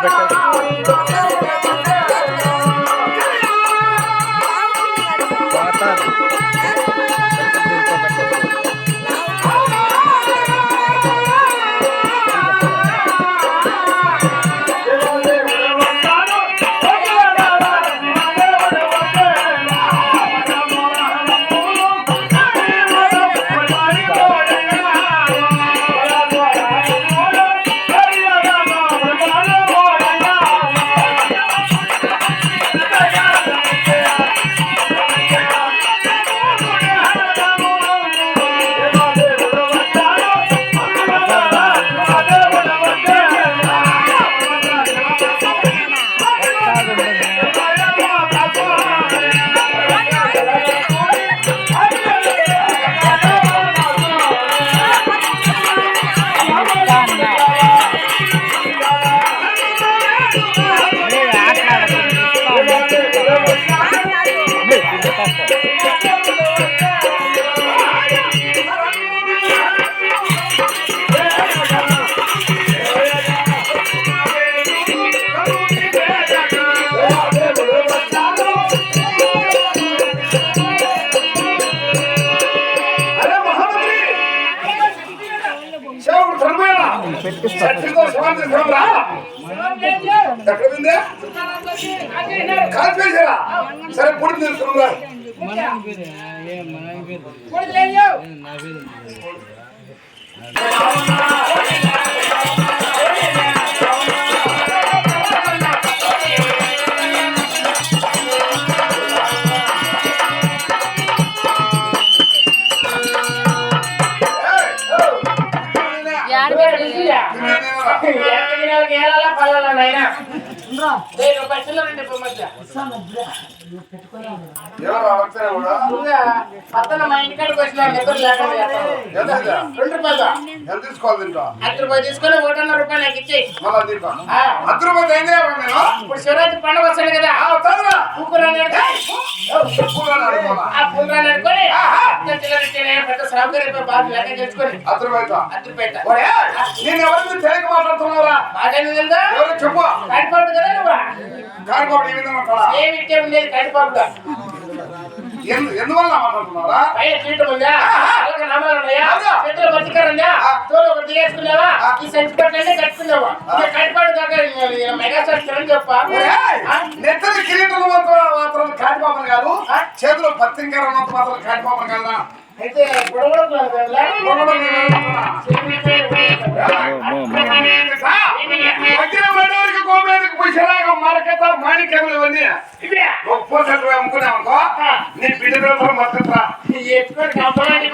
because ఎక్కడ ఉంది కాల్పేశారా సరే పొడి ఎవరు వచ్చారా పక్కన మా ఇంటికాడికి వచ్చిన రెండు రూపాయలు తీసుకోవాలి దీంట్లో రూపాయలు తీసుకొని ఒకటిన్నర రూపాయలు నాకు ఇచ్చేయి మళ్ళా దీంట్లో రూపాయలు ఏం చేయాలి ఇప్పుడు శివరాత్రి పండుగ వస్తుంది కదా ఆ, ఆ పుల్రాని అనుకొని పెద్ద సౌకర్యం బాగా లెక్క తెచ్చుకొని అర్ధ రూపాయలతో. నేను ఎవరిని తెలియక మాట్లాడుతున్నావురా తెలుదా ఎవరు చెప్పు. కడిపాడు కదా నువ్వు? కారుకోబడి ఈ విధంగా ఉంటాడా? ఏమి ఇచ్చే ఉండేది కడిపాడుగా ఎందు- ఎందువల్ల మాట్లాడుతున్నారా పైన కీటం ఉందా? అలాగే నామాలు ఉన్నాయా? చేతిలో పచ్చికారు ఉందా? ఆ. తోలు ఒకటి తీసుకున్నావా ఆ. ఈ సంచి పట్లనే కట్టుకున్నావా. ఇక కడిపాడు కాక మెగాస్టార్ కిరణ్ చెప్ప. నెత్తని కిరీటం మాత్రం మాత్రం కాటిపాపని కాదు? చేతిలో ఉన్నంత మాత్రం కాటిపాపని కాదా అయితే గొడవలు వజ్రపడవరికి మరకత మాణిక్యములు ఇవన్నీ. ఒక పోసెట్ అమ్ముకున్నామనుకో నీ బిడ్డ పిల్లలు మద్దతురా ఎత్తుకొని కంపలాంటి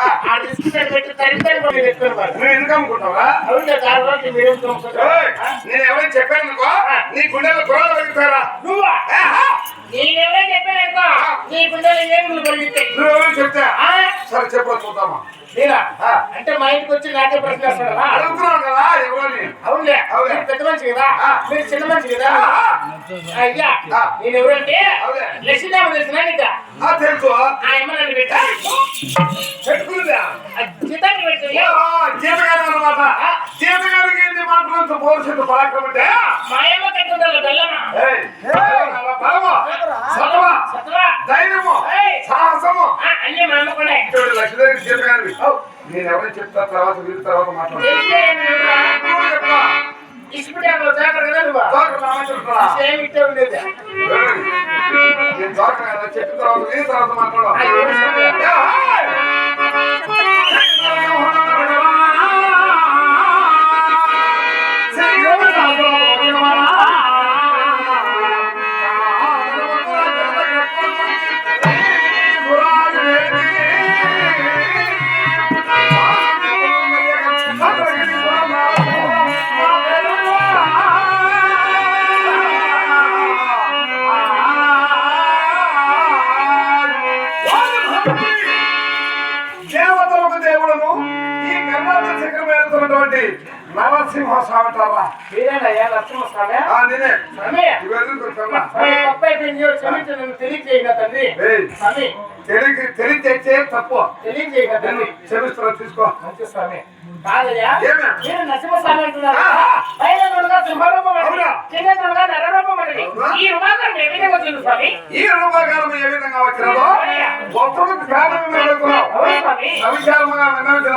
ఆ. డిస్కౌంట్ పెట్టి తరిగితే ఎత్తుకొని పోయి. నువ్వు ఎందుకు అమ్ముకుంటావా నేను ఎవరైనా చెప్పాను అనుకో నీ గుండెలో గుర్రాలు పెరుగుతారా నువ్వా? నేనెవరో చెప్పాను నీ గుండెలు ఏమి పెరుగుతాయి నువ్వు చెప్తా? సరే చెప్పు చూద్దామా. అంటే మా ఇంటికి వచ్చి నాకే ప్రశ్న? అడుగుతున్నావు కదా ఎవరని అవునులే అవునులే. మీరు పెద్ద మనిషి కదా? ఆ. మీరు చిన్న మనిషి కదా. అయ్యా. నేను ఎవరంటే. లక్ష్మీదేవి తెలిసిన నీకు? ఆ, తెలుసు. ఆ. నన్ను పెట్టా. పెట్టుకుందా? జీతాన్ని పెట్టు జీతగారి అనమాట జీతగారికి ఎన్ని మాటలు భవిష్యత్తు పరాక్రమం అంటే? మా అమ్మ కట్టుకుంటారు బెల్లమా ఏయ్, బలము సత్వా ధైర్యము. సాహసము? అన్నీ మా అమ్మ కూడా లక్ష్మీదేవి జీతగారివి. నేను ఎవరైనా చెప్తా తర్వాత వీరి తర్వాత మాట్లాడు ఉండేది. చెప్పిన తర్వాత తర్వాత మాట్లాడు మీరేనయ్యా నరసింహస్వామి స్వామి! క్షమించు నన్ను తెలియచేయండి తండ్రి స్వామి! తెలియ తెలియచే తప్పు. తెలియజేయక నేను క్షమిస్తున్నా తీసుకో. మంచి స్వామి. కాదయ్యా? మీరు నరసింహస్వామి అంటున్నారు. పైన నుడుగా సింహరూపం? కింద నరరూపం? ఈ రూపాకారం ఏ విధంగా వచ్చింది స్వామి? ఈ రూపాకారం ఏ విధంగా వచ్చినదో భక్తులకు కారణం అవిచారముగా విన్నవించిన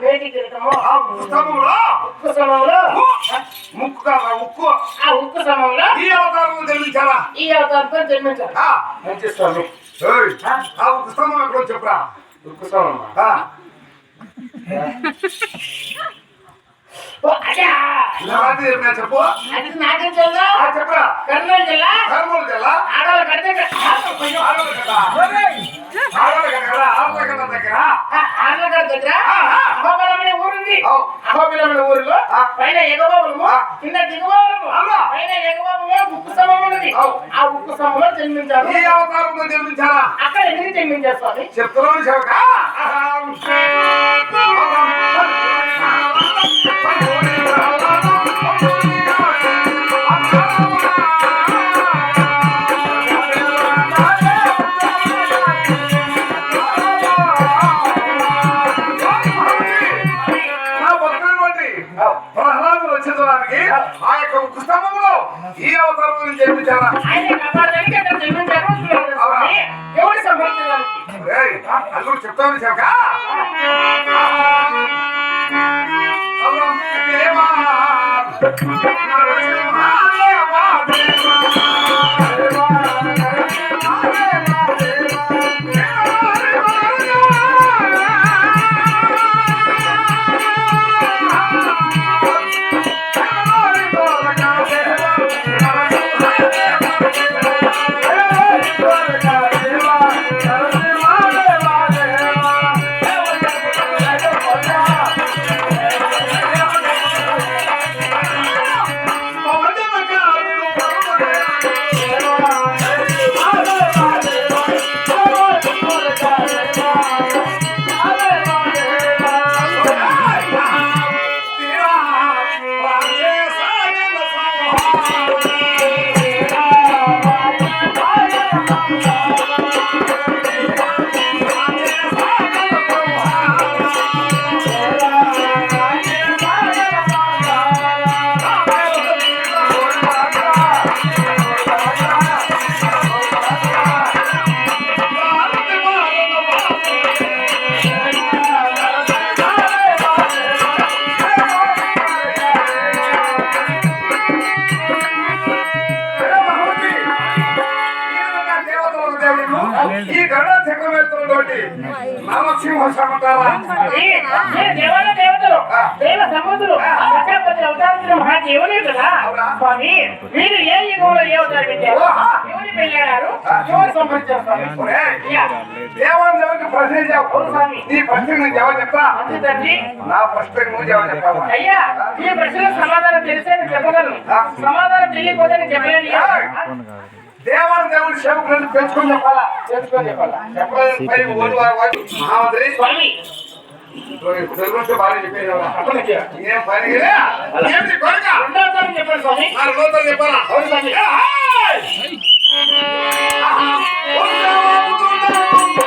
వేటి ఆ పుస్తకములో ఉక్కు సమయంలో ముక్కు కాదా ఉక్కు ఆ ఉక్కు సమయంలో ఈ అవతారం తెలిపించారా ఈ అవతారంతో జన్మించారు ఆ, మంచి స్వామి. ఆ ఉక్కు స్తంభం ఎక్కడో చెప్పురా. ఉక్కు సమయం చెప్పు. అది నాగం జిల్లా. ఆ, చెప్పురా. కర్నూలు జిల్లా. కర్నూలు జిల్లా. ఆడవాళ్ళ కడితే ఆడవాళ్ళ కదా. ఆడవాళ్ళ కదా ఆడవాళ్ళ కదా దగ్గర. ఆడవాళ్ళ దగ్గర. ఆ, ఆ. అహోబలమనే ఊరుంది. అహోబలమనే ఊరిలో. పైన ఎగబాబులము. కింద దిగుబాబులము? పైన ఎగబాబులో ఉక్కు స్తంభం ఉన్నది. ఆ ఉక్కు స్తంభంలో జన్మించారు ఈ అవతారంలో జన్మించారా అక్కడ ఎందుకు జన్మించారు స్వామి చెప్తున్నాను రచించడానికి ఆ యొక్క పుస్తకంలో ఈ అవతారం అక్కడ జన్మించారు అందరూ చెప్తాను దేవా నరసింహ నేను దేవాల దేవతలు? దేవ సంబంధులు? ప్రజాపతి అవతారించిన మహాదేవులే కదా? అవునా? స్వామి మీరు ఏ యుగంలో ఏ అవతారం పెట్టారు? ఓహా. ఎవరి పెళ్ళారు ఎవరు సంహరించారు స్వామి? ఒరేయ్, అయ్యా, దేవాదేవుడికి ప్రశ్న అవును చెప్పు స్వామి. నీ ప్రశ్నకు నేను జవాబు చెప్తా. అంతే తండ్రి. నా ప్రశ్నకు నువ్వు జవాబు చెప్తావా? అయ్యా ఈ ప్రశ్నకు సమాధానం తెలిసే చెప్పగలను. సమాధానం తెలియకపోతే నేను చెప్పలేను. దేవాన్ దేవుడి సేవకులను పెంచుకొని చెప్పాలా? తెలుసుకొని చెప్పాలా? మహామంత్రి. స్వామి. బాగా చెప్పేదా. ఏం పని చెప్పండి స్వామి. చెప్పాలా? అవును స్వామి. స్వామి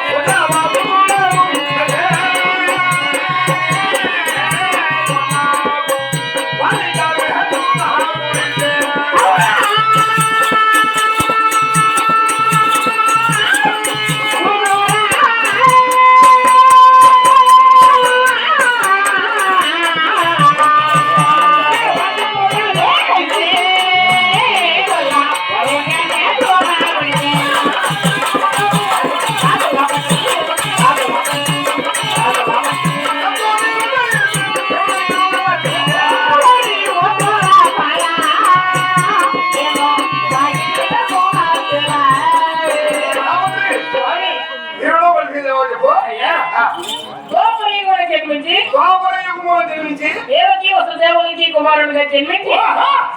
కుమారుడిగా జన్మించి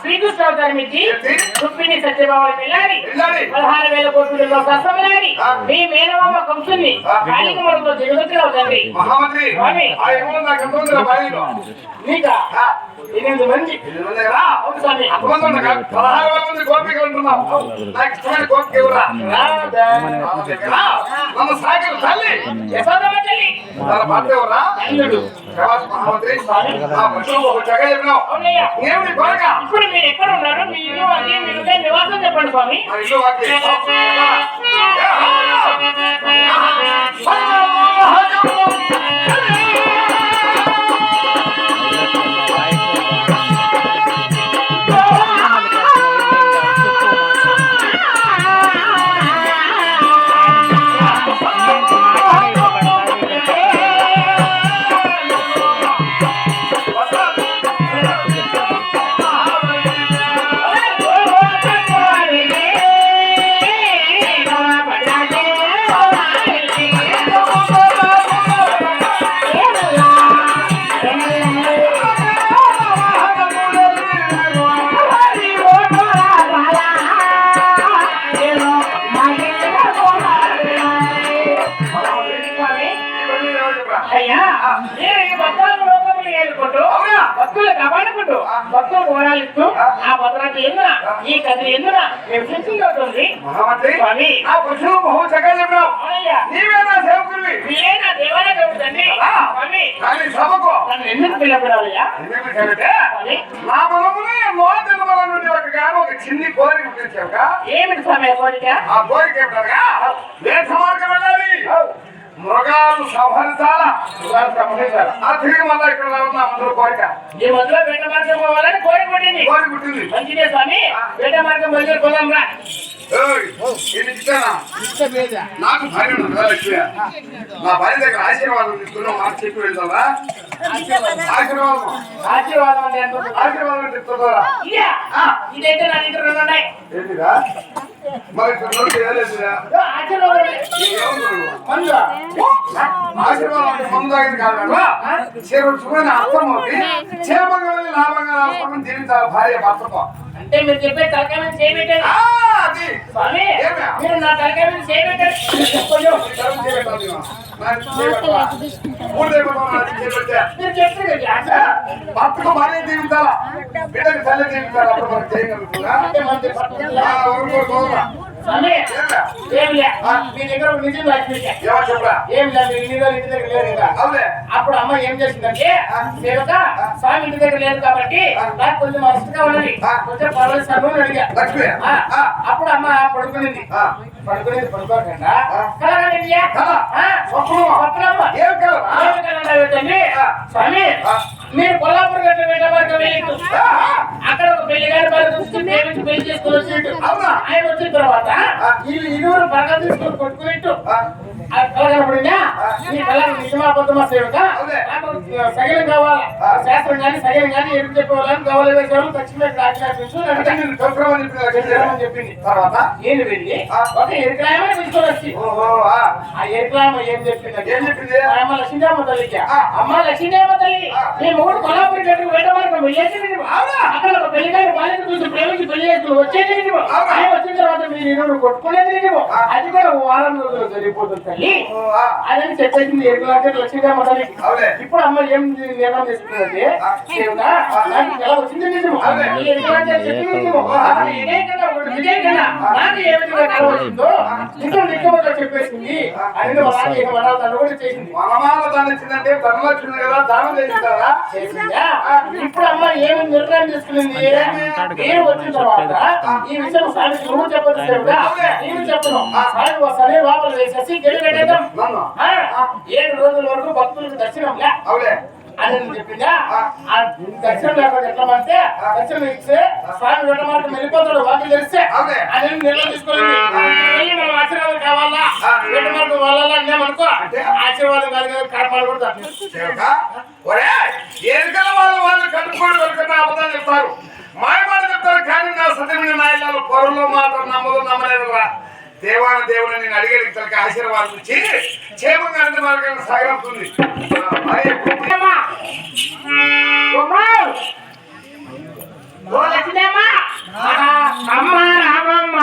శ్రీకృష్ణ అవతారమిచ్చి? రుక్మిణి పిల్లాడి పిల్లాడి. పదహారు వేల కోట్లలో సస్సమిలాడి ఆ. మీ మేనమామ కంసుని ఆ. కాళికములతో జగదొత్తులు తండ్రి. నాకు ఎనిమిది మంది. పదహారు వేల మంది ఉంటున్నాం. నాకు ఇష్టమైన తల్లి. తన భర్త ఎవరా? మహామంత్రి ఆ పశువు ఒక జగ చెప్పినావు ఏమిటి కొరక ఇప్పుడు మీరు ఎక్కడ ఉన్నారు మీ ఇల్లు అది మీరు నివాసం చెప్పండి స్వామి ఇల్లు కాపాడుకుంటూ భక్తులకు వరాలు ఇస్తూ ఆ. భద్రత ఎందున? ఈ కథలు ఎందున? మేము శిక్షణ అవుతుంది స్వామి. ఆ పశువు బహు జగ చెప్పినావు. నీవే నా సేవకుడివి. మీరే నా దేవాలయ స్వామి. కానీ సభకు నన్ను ఎందుకు పిల్లపడాలయ్యా నా మనమునే మోతిమల నుండి ఒక గాను ఒక చిన్ని కోరిక ఏమిటి స్వామి కోరిక? ఆ కోరిక ఏమిటనగా వేట మార్గం వెళ్ళాలి. మృగాలు సంహరించాలా మృగాలు సంహరించాలా? ఆ తిరిగి మళ్ళా ఇక్కడ ఉన్న అందరూ కోరిక. ఈ మధ్యలో వేట మార్గం పోవాలని కోరిక పుట్టింది. కోరిక పుట్టింది. మంచిదే స్వామి. వేట మార్గం బయలుదేరి పోదాం రా. ఏయ్, ఇది ఇచ్చానా? నాకు భార్య నా భార్య దగ్గర ఆశీర్వాదం తీసుకున్నావు మాట చెప్పి వెళ్తావా? ఆశీర్వాదం. ఆశీర్వాదం? ఆశీర్వాదం చెప్తున్నారా ఇదా? ఇదైతే నా దగ్గర ఉన్నాయి. ఏంటిదా? మరి ఆశీర్వాదం మందు తాగింది చూడని అర్థం అవుతుంది లాభంగా రాసుకోవడం జీవితాల భార్య భర్తతో అంటే మీరు చెప్పే తలకాయ మీద చేయబెట్టారు ఆ, అది. స్వామి ఏమే? మీరు నా తలకాయ మీద చేయబెట్టారు భర్తకు భార్య జీవితాలా. బిడ్డకు తల్లి జీవితాలా అప్పుడు మనం చేయగలుగుతుందా ఏం మీ దగ్గర ఏం మీరు దగ్గర లేరు అప్పుడు అమ్మ ఏం చేసిందంటే సేవక స్వామి ఇంటి దగ్గర లేదు కాబట్టి నాకు కొంచెం అలసటగా ఉన్నది కొంచెం పర్వాలేదు సార్ అని అడిగా ఆ, అప్పుడు అమ్మ పడుకునింది ఆ. పడుకునేది పడుకోకుండా ఆ, స్వామి మీరు కొల్లాపూర్ గట్ల వెళ్ళబడి వరకు వెళ్ళిండు ఆ, అక్కడ ఒక పెళ్ళి గారి బాగా ప్రేమించి పెళ్ళి? ఆయన వచ్చిన తర్వాత ఆ. వీళ్ళు ఇరువురు బాగా తీసుకొని కొట్టుకునిట్టు ఆ. ఆ కలగనపడిందా ఈ కళ నిజమా అబద్ధమా సేవక అవునే. నాకు సగలం కావాలా ఆ. శాస్త్రం కానీ సగలం కానీ చెప్పేవాళ్ళని గవల వేసేవాళ్ళు చెప్పింది తర్వాత నేను వెళ్ళి ఆ. ఒక తీసుకొని వచ్చి ఏం ఏం చెప్పింది అమ్మ లక్ష్మీదేవ తల్లికి ఆ. అమ్మ లక్ష్మీదేవ తల్లి ఆ. మీ మూడు కొలాపురి గట్టు వేట మార్గం వెళ్ళేసి మీరు అవునా? అక్కడ ఒక పెళ్ళిగారి బాలిక చూసి ప్రేమించి పెళ్ళి చేసుకుని వచ్చేది నిజము వచ్చిన తర్వాత మీరు ఇరువురు కొట్టుకునేది నిజము. అది కూడా వారం రోజులు జరిగిపోతుంది తల్లి. అని చెప్పేసింది ఎటువంటి లక్ష్మీదేవి తల్లి? అవులే. ఇప్పుడు అమ్మ ఏం నిర్ణయం తీసుకున్నది ఎలా వచ్చింది నిజము చెప్పింది ఇదే కదా ఇదే నాకు ఏ విధంగా నిజంగా చెప్పేసింది. అని ఇక కూడా చేసింది. వనమాల దాని ఇచ్చిందంటే ధనలక్ష్మి కదా దానం చేసిందా చేసిందా? ఇప్పుడు అమ్మ ఏమి నిర్ణయం తీసుకునింది? నేను వచ్చిన తర్వాత ఈ విషయం సామి నువ్వు చెప్పదు దేవుడా నేను చెప్పను. సామి వస్తానే లోపల వేసేసి గెలి పెట్టేద్దాం నన్ను ఆ, ఏడు రోజుల వరకు భక్తులకు దర్శనం లే. అవులే. అని నేను చెప్పిందా? ఆ. దర్శనం లేకుండా ఎట్లా అంటే దర్శనం ఇస్తే స్వామి వెంటమాట వెళ్ళిపోతాడు వాకి తెలిస్తే అవునే. అని నిర్ణయం తీసుకోలేదు వెళ్ళి మనం ఆశీర్వాదం కావాలా? వాళ్ళ అన్నామనుకో ఆశీర్వాదం కాదు కూడా వాళ్ళు వాళ్ళు కట్టుకోవడం వరకు అబద్ధాలు చెప్తారు. మాయమాట చెప్తారు. కానీ నా సత్యమైన నాయకులు మాత్రం నమ్మదు నమ్మలేదు నమ్మలేదురా దేవాన దేవుని నేను అడిగాడు తనకి ఆశీర్వాదం ఇచ్చి క్షేమంగా అన్ని మార్గాలను సాగవుతుంది అమ్మ రామమ్మ.